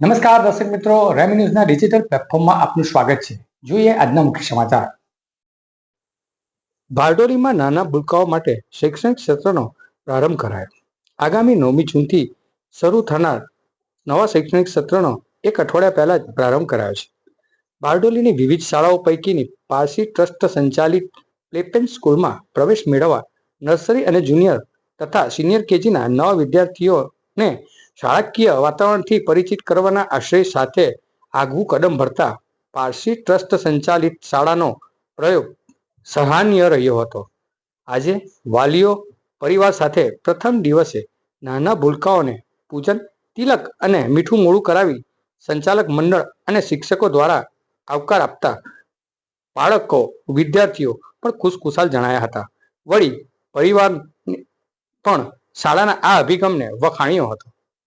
નમસ્કાર દર્શક મિત્રો, રેમી ન્યૂઝના ડિજિટલ પ્લેટફોર્મમાં આપનું સ્વાગત છે. જોઈએ આજના મુખ્ય સમાચાર. બારડોલીમાં નાના બુલકાઓ માટે શૈક્ષણિક ક્ષેત્રનો પ્રારંભ કરાયો. આગામી નવમી જૂનથી શરૂ થનાર નવા શૈક્ષણિક સત્રનો એક અઠવાડિયા પહેલા જ પ્રારંભ કરાયો છે. બારડોલીની વિવિધ શાળાઓ પૈકીની પારસી ટ્રસ્ટ સંચાલિત પ્લેપેન સ્કૂલમાં પ્રવેશ મેળવવા નર્સરી અને જુનિયર તથા સિનિયર કેજીના નવા વિદ્યાર્થીઓને શાળાકીય વાતાવરણથી પરિચિત કરવાના આશય સાથે આગવું કદમ ભરતા પારસી ટ્રસ્ટ સંચાલિત શાળાનો પ્રયોગ સરાહનીય રહ્યો હતો. આજે વાલીઓ પરિવાર સાથે પ્રથમ દિવસે નાના ભૂલકાઓને પૂજન, તિલક અને મીઠું મોડું કરાવી સંચાલક મંડળ અને શિક્ષકો દ્વારા આવકાર આપતા બાળકો, વિદ્યાર્થીઓ પણ ખુશખુશાલ જણાયા હતા. વળી પરિવાર પણ શાળાના આ અભિગમને વખાણ્યો હતો.